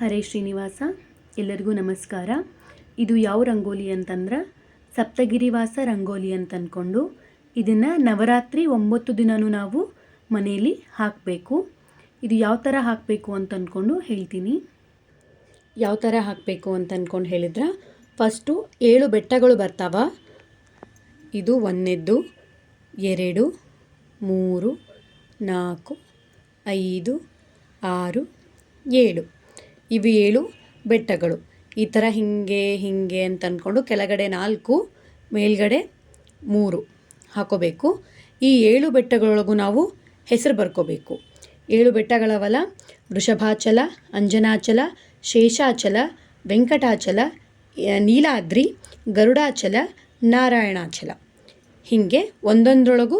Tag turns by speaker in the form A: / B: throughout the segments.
A: ಹರೇ ಶ್ರೀನಿವಾಸ, ಎಲ್ಲರಿಗೂ ನಮಸ್ಕಾರ. ಇದು ಯಾವ ರಂಗೋಲಿ ಅಂತಂದ್ರೆ? ಸಪ್ತಗಿರಿವಾಸ ರಂಗೋಲಿ ಅಂತ ಅಂದ್ಕೊಂಡು ಇದನ್ನು ನವರಾತ್ರಿ ಒಂಬತ್ತು ದಿನವೂ ನಾವು ಮನೆಯಲ್ಲಿ ಹಾಕಬೇಕು. ಇದು ಯಾವ ಥರ ಹಾಕಬೇಕು ಅಂತ ಅಂದ್ಕೊಂಡು ಹೇಳ್ತೀನಿ. ಯಾವ ಥರ ಹಾಕಬೇಕು ಅಂತ ಅಂದ್ಕೊಂಡು ಹೇಳಿದ್ರೆ, ಫಸ್ಟು ಏಳು ಬೆಟ್ಟಗಳು ಬರ್ತಾವ. ಇದು ಒಂದನೇದ್ದು, ಎರಡು, ಮೂರು, ನಾಲ್ಕು, ಐದು, ಆರು, ಏಳು. ಇವು ಏಳು ಬೆಟ್ಟಗಳು. ಈ ಥರ ಹೀಗೆ ಹೀಗೆ ಅಂತ ಅಂದ್ಕೊಂಡು ಕೆಳಗಡೆ ನಾಲ್ಕು, ಮೇಲ್ಗಡೆ ಮೂರು ಹಾಕೋಬೇಕು. ಈ ಏಳು ಬೆಟ್ಟಗಳೊಳಗೂ ನಾವು ಹೆಸರು ಬರ್ಕೋಬೇಕು. ಏಳು ಬೆಟ್ಟಗಳವಲ್ಲ ವೃಷಭಾಚಲ, ಅಂಜನಾಚಲ, ಶೇಷಾಚಲ, ವೆಂಕಟಾಚಲ ನೀಲಾದ್ರಿ, ಗರುಡಾಚಲ, ನಾರಾಯಣಾಚಲ. ಹೀಗೆ ಒಂದೊಂದರೊಳಗೂ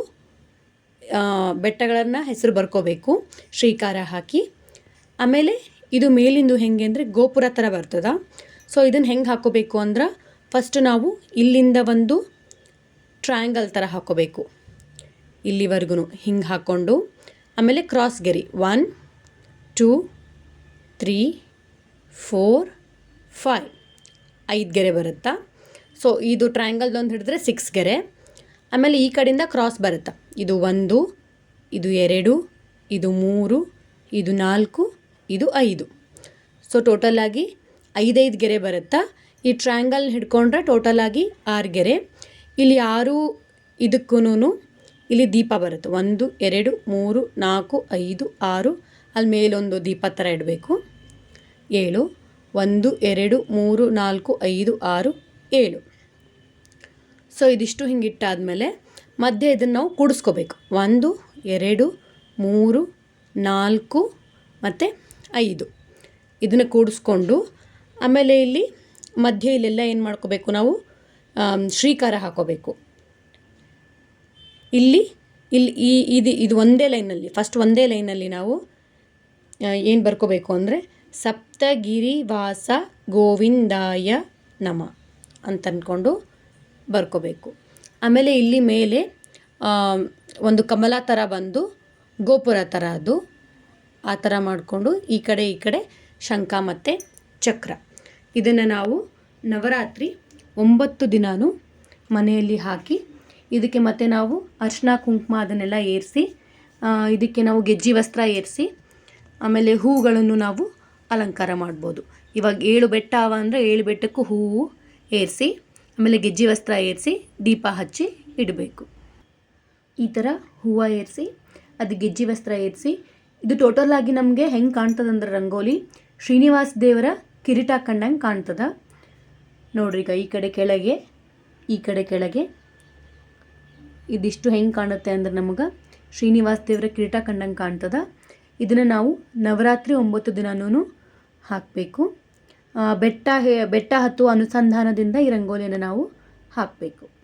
A: ಬೆಟ್ಟಗಳನ್ನು ಹೆಸರು ಬರ್ಕೋಬೇಕು. ಶ್ರೀಕಾರ ಹಾಕಿ. ಆಮೇಲೆ ಇದು ಮೇಲಿಂದು ಹೆಂಗೆ ಅಂದರೆ ಗೋಪುರ ಥರ ಬರ್ತದ. ಸೊ ಇದನ್ನು ಹೆಂಗೆ ಹಾಕೋಬೇಕು ಅಂದ್ರೆ ಫಸ್ಟ್ ನಾವು ಇಲ್ಲಿಂದ ಒಂದು ಟ್ರಯಾಂಗಲ್ ಥರ ಹಾಕೋಬೇಕು. ಇಲ್ಲಿವರೆಗೂ ಹಿಂಗೆ ಹಾಕ್ಕೊಂಡು ಆಮೇಲೆ cross ಗೆರಿ. One two three four five ಐದು ಗೆರೆ ಬರುತ್ತಾ? ಸೊ ಇದು ಟ್ರಯಾಂಗಲ್ದೊಂದು ಹಿಡಿದ್ರೆ ಸಿಕ್ಸ್ ಗೆರೆ. ಆಮೇಲೆ ಈ ಕಡೆಯಿಂದ ಕ್ರಾಸ್ ಬರುತ್ತಾ? ಇದು ಒಂದು, ಇದು ಎರಡು, ಇದು ಮೂರು, ಇದು ನಾಲ್ಕು ಇದು ಐದು. ಸೊ ಟೋಟಲಾಗಿ ಐದೈದು ಗೆರೆ ಬರುತ್ತಾ? ಈ ಟ್ರಯಾಂಗಲ್ ಹಿಡ್ಕೊಂಡ್ರೆ ಟೋಟಲಾಗಿ ಆರು ಗೆರೆ. ಇಲ್ಲಿ ಆರು ಇದಕ್ಕೂ ಇಲ್ಲಿ ದೀಪ ಬರುತ್ತೆ. ಒಂದು, ಎರಡು, ಮೂರು, ನಾಲ್ಕು, ಐದು, ಆರು. ಅಲ್ಲಿ ಮೇಲೊಂದು ದೀಪ ಥರ ಇಡಬೇಕು. ಏಳು, ಒಂದು, ಎರಡು, ಮೂರು, ನಾಲ್ಕು, ಐದು, ಆರು, ಏಳು. ಸೊ ಇದಿಷ್ಟು ಹಿಂಗೆ ಇಟ್ಟಾದಮೇಲೆ ಮಧ್ಯೆ ಇದನ್ನು ನಾವು ಕೂಡಿಸ್ಕೋಬೇಕು. ಒಂದು, ಎರಡು, ಮೂರು, ನಾಲ್ಕು ಮತ್ತು ಐದು. ಇದನ್ನು ಕೂಡಿಸ್ಕೊಂಡು ಆಮೇಲೆ ಇಲ್ಲಿ ಮಧ್ಯೆ ಇಲ್ಲೆಲ್ಲ ಏನು ಮಾಡ್ಕೋಬೇಕು ನಾವು? ಶ್ರೀಕಾರ ಹಾಕೋಬೇಕು. ಇಲ್ಲಿ ಇಲ್ಲಿ ಈ, ಇದು ಇದು ಒಂದೇ ಲೈನಲ್ಲಿ ಫಸ್ಟ್ ಒಂದೇ ಲೈನಲ್ಲಿ ನಾವು ಏನು ಬರ್ಕೋಬೇಕು ಅಂದರೆ ಸಪ್ತಗಿರಿವಾಸ ಗೋವಿಂದಾಯ ನಮ ಅಂತ ಅಂದ್ಕೊಂಡು ಬರ್ಕೋಬೇಕು. ಆಮೇಲೆ ಇಲ್ಲಿ ಮೇಲೆ ಒಂದು ಕಮಲ ಥರ ಬಂದು ಗೋಪುರ ಥರ ಅದು. ಆ ಥರ ಮಾಡಿಕೊಂಡು ಈ ಕಡೆ ಈ ಕಡೆ ಶಂಖ ಮತ್ತು ಚಕ್ರ. ಇದನ್ನು ನಾವು ನವರಾತ್ರಿ ಒಂಬತ್ತು ದಿನಾನೂ ಮನೆಯಲ್ಲಿ ಹಾಕಿ, ಇದಕ್ಕೆ ಮತ್ತೆ ನಾವು ಅರ್ಶಿನ ಕುಂಕುಮ ಅದನ್ನೆಲ್ಲ ಏರಿಸಿ ಇದಕ್ಕೆ ನಾವು ಗೆಜ್ಜಿ ವಸ್ತ್ರ ಏರಿಸಿ, ಆಮೇಲೆ ಹೂಗಳನ್ನು ನಾವು ಅಲಂಕಾರ ಮಾಡ್ಬೋದು. ಇವಾಗ ಏಳು ಬೆಟ್ಟ ಅವ ಅಂದರೆ ಏಳು ಬೆಟ್ಟಕ್ಕೂ ಹೂವು ಏರಿಸಿ, ಆಮೇಲೆ ಗೆಜ್ಜಿ ವಸ್ತ್ರ ಏರಿಸಿ ದೀಪ ಹಚ್ಚಿ ಇಡಬೇಕು. ಈ ಥರ ಹೂವು ಏರಿಸಿ, ಅದು ಗೆಜ್ಜಿ ವಸ್ತ್ರ ಏರಿಸಿ ಇದು ಟೋಟಲ್ ಆಗಿ ನಮಗೆ ಹೆಂಗೆ ಕಾಣ್ತದಂದ್ರೆ ರಂಗೋಲಿ, ಶ್ರೀನಿವಾಸ ದೇವರ ಕಿರೀಟ ಕಂಡಂಗೆ ಕಾಣ್ತದ. ನೋಡ್ರಿ ಈಗ ಈ ಕಡೆ ಕೆಳಗೆ, ಈ ಕಡೆ ಕೆಳಗೆ ಇದಿಷ್ಟು ಹೆಂಗೆ ಕಾಣುತ್ತೆ ಅಂದ್ರೆ ನಮಗೆ ಶ್ರೀನಿವಾಸ ದೇವರ ಕಿರೀಟ ಕಂಡಂಗೆ ಕಾಣ್ತದ. ಇದನ್ನು ನಾವು ನವರಾತ್ರಿ ಒಂಬತ್ತು ದಿನನೂ ಹಾಕಬೇಕು. ಬೆಟ್ಟ ಹೇ, ಬೆಟ್ಟ ಹತ್ತುವ ಅನುಸಂಧಾನದಿಂದ ಈ ರಂಗೋಲಿಯನ್ನು ನಾವು ಹಾಕಬೇಕು.